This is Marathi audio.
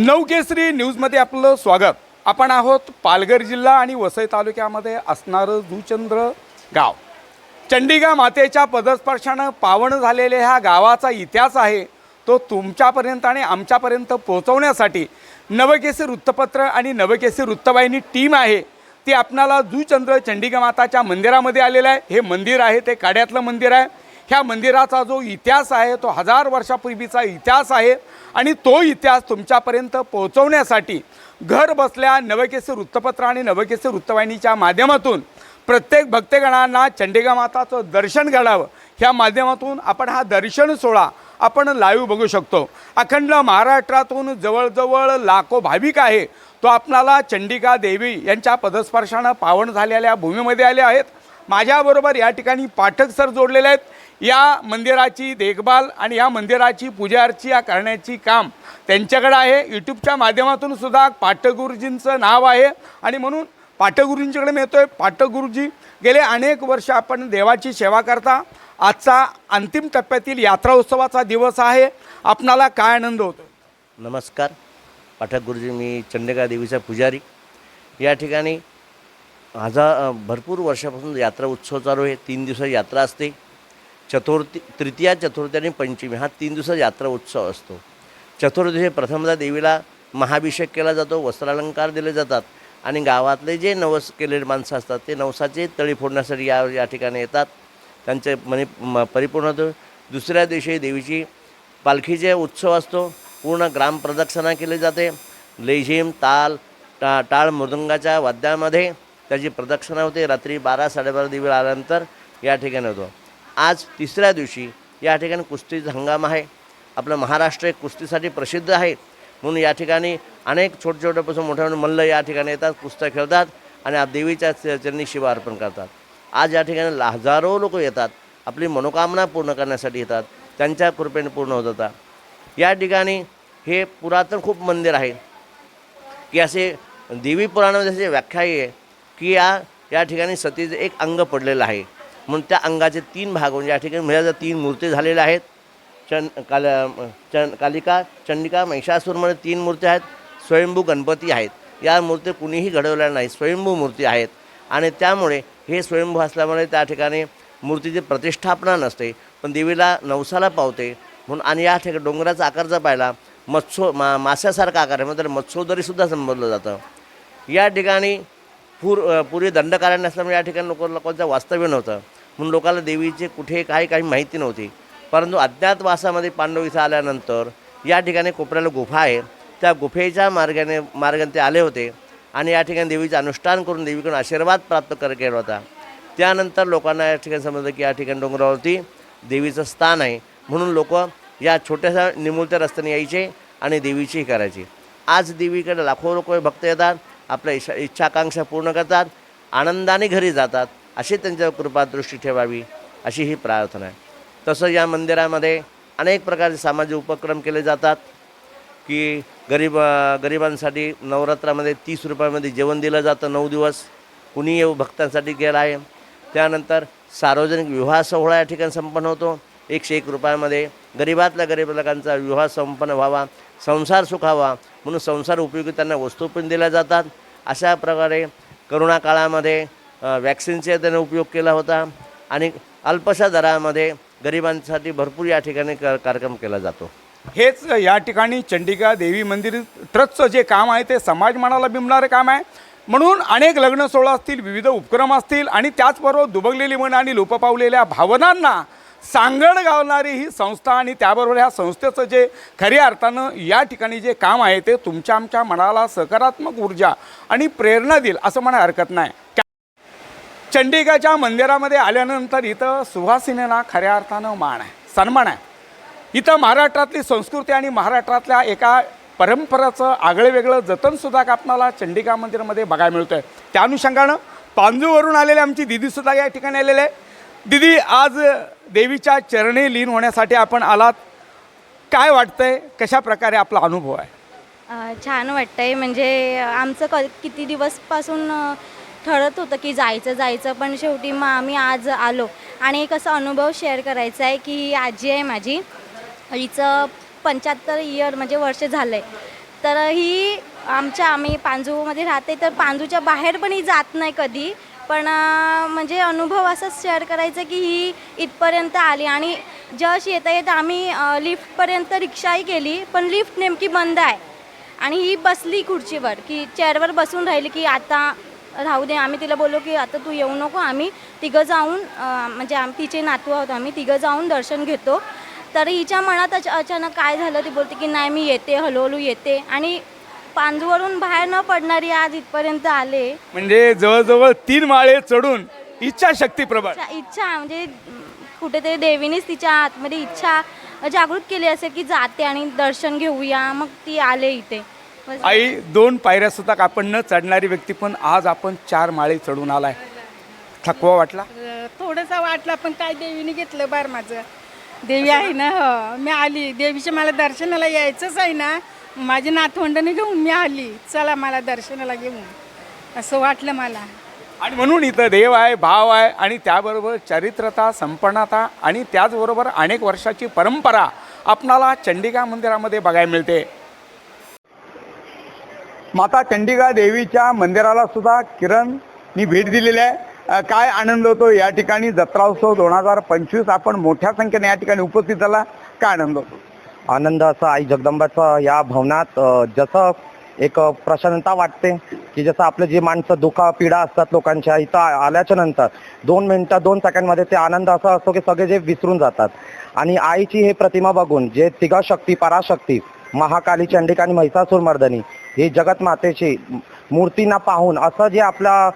नवकेसरी न्यूजमध्ये आपलं स्वागत. आपण आहोत पालघर जिल्हा आणि वसई तालुक्यामध्ये असणारं जुचंद्र गाव. चंडिका मातेच्या पदस्पर्शानं पावन झालेल्या ह्या गावाचा इतिहास आहे. तो तुमच्यापर्यंत आणि आमच्यापर्यंत पोहोचवण्यासाठी नवकेसरी वृत्तपत्र आणि नवकेसरी वृत्तवाहिनी टीम आहे. ती आपणाला जुचंद्र चंडिका माताच्या मंदिरामध्ये आलेलं आहे. हे मंदिर आहे ते काड्यातलं मंदिर आहे. ह्या मंदिराचा जो इतिहास आहे तो हजार वर्षापूर्वीचा इतिहास आहे आणि तो इतिहास तुमच्यापर्यंत पोहोचवण्यासाठी घर बसल्या नवकेसर वृत्तपत्र आणि नवकेसर वृत्तवाहिनीच्या माध्यमातून प्रत्येक भक्तगणांना चंडिका माताचं दर्शन घडावं. ह्या माध्यमातून आपण हा दर्शन सोहळा आपण लाईव्ह बघू शकतो. अखंड महाराष्ट्रातून जवळजवळ लाखो भाविक आहे. तो आपणाला चंडिका देवी यांच्या पदस्पर्शानं पावन झालेल्या भूमीमध्ये आले आहेत. माझ्याबरोबर या ठिकाणी पाठक सर जोडलेले आहेत. या मंदिराची देखभाल आणि या मंदिराची पूजा अर्चा करण्याची काम त्यांच्याकडे आहे. यूट्यूबच्या माध्यमातून सुद्धा पाठगुरुजींचं नाव आहे. आणि म्हणून पाठक मिळतो आहे पाठगुरुजी गेले अनेक वर्ष आपण देवाची सेवा करता. आजचा अंतिम टप्प्यातील यात्रा उत्सवाचा दिवस आहे. आपणाला काय आनंद होतो नमस्कार. पाठक गुरुजी मी चंडिका देवीचा पुजारी. या ठिकाणी हजार भरपूर वर्षापासून यात्रा उत्सव चालू आहे. तीन दिवसाची यात्रा असते. चतुर्थी तृतीया चतुर्थी आणि पंचमी हा तीन दिवसाचा यात्रा उत्सव असतो. चतुर्थी प्रथमतः देवीला महाभिषेक केला जातो वस्त्रालंकार दिले जातात आणि गावातले जे नवस केलेले माणसं असतात ते नवसाचे तळी फोडण्यासाठी या या ठिकाणी येतात. त्यांचे मने म- परिपूर्ण होतं. दुसऱ्या दिवशी देवीची पालखीचे उत्सव असतो पूर्ण ग्राम प्रदक्षिणा केली जाते. लेझिम ताल टा टाळ मृदंगाच्या वाद्यामध्ये त्याची प्रदक्षिणा होते. रात्री बारा साडेबारा दिवे आल्यानंतर या ठिकाणी होतो. आज तिसऱ्या दिवशी या ठिकाणी कुस्तीचा हंगाम आहे. आपलं महाराष्ट्र एक कुस्तीसाठी प्रसिद्ध आहे. म्हणून या ठिकाणी अनेक छोटे छोट्यापासून मोठ्या मोठे मल्ल या ठिकाणी येतात कुस्त्या खेळतात आणि देवीच्या चरणी शिवा अर्पण करतात. आज या ठिकाणी ला- हजारो लोक येतात. आपली मनोकामना पूर्ण करण्यासाठी येतात. त्यांच्या कृपेने पूर्ण होत होता या ठिकाणी हे पुरातन खूप मंदिर आहे. की असे देवी पुराणामध्ये असे व्याख्या आहे. की या या ठिकाणी सतीचं एक अंग पडलेलं आहे. म्हणून त्या अंगाचे तीन भाग म्हणजे या ठिकाणी म्हणजे तीन मूर्ती झालेल्या आहेत. चन काल चन कालिका चंडिका महिषासूरमध्ये तीन मूर्त्या आहेत. स्वयंभू गणपती आहेत. या मूर्ती कुणीही घडवल्या नाही स्वयंभू मूर्ती आहेत. आणि त्यामुळे हे स्वयंभू असल्यामुळे त्या ठिकाणी मूर्तीची प्रतिष्ठापना नसते. पण देवीला नवसाला पावते. म्हणून आणि या ठिकाणी डोंगराचा आकार जर पाहिला मत्सो मा मास्यासारखा आकार आहे. म्हणजे मत्स्योदरीसुद्धा संबोधलं जातं. या ठिकाणी पूर पूर्वी दंडकारण्य असल्यामुळे या ठिकाणी लोक लोकांचं वास्तव्य नव्हतं. म्हणून लोकांना देवीचे कुठे काही काही माहिती नव्हती. परंतु अज्ञातवासामध्ये पांडव इथं आल्यानंतर या ठिकाणी कोपऱ्याला गुफा आहे. त्या गुफेच्या मार्गाने मार्गाने ते आले होते आणि या ठिकाणी देवीचं अनुष्ठान करून देवीकडून आशीर्वाद प्राप्त कर केला होता. त्यानंतर लोकांना या ठिकाणी समजलं की या ठिकाणी डोंगरावरती देवीचं स्थान आहे. म्हणून लोक या छोट्याशा निमुळत्या रस्त्याने यायचे आणि देवीची करायची. आज देवीकडे लाखो लोक भक्त येतात. आपल्या इच्छा इच्छाकांक्षा पूर्ण करतात आनंदाने घरी जातात अशी त्यांच्यावर कृपादृष्टी ठेवावी अशी ही प्रार्थना आहे. तसं या मंदिरामध्ये अनेक प्रकारचे सामाजिक उपक्रम केले जातात की गरीब गरिबांसाठी नवरात्रामध्ये तीस रुपयामध्ये जेवण दिलं जातं नऊ दिवस कुणी येऊ भक्तांसाठी गेला आहे. त्यानंतर सार्वजनिक विवाह सोहळा या ठिकाणी संपन्न होतो. एकशे एक रुपयामध्ये गरिबातल्या गरीब लोकांचा विवाह संपन्न व्हावा संसार सुखावा म्हणून संसार उपयोगी त्यांना वस्तू पण दिल्या जातात. अशा प्रकारे करोना काळामध्ये वॅक्सिनचा त्याने उपयोग केला होता आणि अल्पशा दरामध्ये गरिबांसाठी भरपूर या ठिकाणी क कार्यक्रम केला जातो. हेच या ठिकाणी चंडिका देवी मंदिर ट्रस्टचं जे काम आहे ते समाज मनाला बिंबणारं काम आहे. म्हणून अनेक लग्न सोहळा असतील विविध उपक्रम असतील आणि त्याचबरोबर दुबगलेली मन आणि लोप पावलेल्या भावनांना सांगड घालणारी ही संस्था आणि त्याबरोबर ह्या संस्थेचं जे खऱ्या अर्थानं या ठिकाणी जे काम आहे ते तुमच्या आमच्या मनाला सकारात्मक ऊर्जा आणि प्रेरणा देईल असं म्हणा हरकत नाही. चंडिकाच्या मंदिरामध्ये आल्यानंतर इथं सुहासिनेला खऱ्या अर्थानं मान आहे सन्मान आहे. इथं महाराष्ट्रातली संस्कृती आणि महाराष्ट्रातल्या एका परंपराचं आगळं वेगळं जतनसुद्धा आपणाला चंडिका मंदिरामध्ये बघायला मिळतं आहे त्या अनुषंगानं पांजूवरून आलेले आमची दिदीसुद्धा या ठिकाणी आलेले आहे. दिदी आज देवीच्या चरणी लीन होण्यासाठी आपण आलात. काय वाटतंय? कशा प्रकारे आपला अनुभव आहे? छान वाटतंय. म्हणजे आमचं क किती दिवसपासून ठरत होतं की जायचं जायचं. पण शेवटी मग आम्ही आज आलो. आणि एक असा अनुभव शेअर करायचा आहे की ही आजी आहे माझी. हिचं पंच्याहत्तर इयर म्हणजे वर्ष झालं आहे तर ही आमच्या आम्ही पांजूमध्ये राहते. तर पांजूच्या बाहेर पण ही जात नाही कधी. पण म्हणजे अनुभव असंच शेअर करायचं की ही इथपर्यंत आली. आणि जश येता येता आम्ही लिफ्टपर्यंत रिक्षाही केली पण लिफ्ट नेमकी बंद आहे. आणि ही बसली खुर्चीवर की चेअरवर बसून राहिली की आता राहू दे आम्ही तिला बोललो की आता तू येऊ नको आम्ही तिघं जाऊन म्हणजे आम तिचे नातू आहोत आम्ही तिघं जाऊन दर्शन घेतो. तर हिच्या मनात अच अचानक काय झालं ती बोलते की नाही मी येते हळूहळू येते. आणि पांजूवरून बाहेर न पडणारी आज इथपर्यंत आले. म्हणजे जवळजवळ तीन माळे चढून इच्छाशक्ती प्रबळ. इच्छा इच्छा म्हणजे कुठेतरी देवीनेच तिच्या आतमध्ये इच्छा जागृत केली असेल की जाते आणि दर्शन घेऊया. मग ती आले इथे. बस. आई दोन पायऱ्या सुद्धा आपण न चढणारी व्यक्ती पण आज आपण चार माळे चढून आलाय. थकवा वाटला? थोडंसं वाटलं पण काय देवीने घेतलं बार माझं. देवी आहे ना हो. मी आली. देवीच्या मला दर्शनाला यायचंच आहे ना. माझी नातवंडाने घेऊन मी आली. चला मला दर्शनाला घेऊन. असं वाटलं मला. आणि म्हणून इथं देव आहे भाव आहे आणि त्याबरोबर चरित्रता संपन्नता आणि त्याचबरोबर अनेक वर्षाची परंपरा आपणाला चंडिका मंदिरामध्ये बघायला मिळते. माता चंडिका देवीच्या मंदिराला सुद्धा किरणनी भेट दिलेली आहे. काय आनंद होतो? या ठिकाणी जत्रा उत्सव दोन हजार पंचवीस आपण मोठ्या संख्येने या ठिकाणी उपस्थित झाला. काय आनंद होतो? आनंद असा आई जगदंबाचा या भवनात जसं एक प्रसन्नता वाटते की जसं आपलं जे माणसं दुखा पीडा असतात लोकांच्या इथं आल्याच्यानंतर दोन मिनिटं दोन सेकंडमध्ये ते आनंद असा असतो की सगळे जे विसरून जातात. आणि आईची हे प्रतिमा बघून जे तिघा शक्ती पराशक्ती महाकाली चंडिका आणि महिषासूर मर्दनी हे जगत मातेची मूर्तींना पाहून असं जे आपला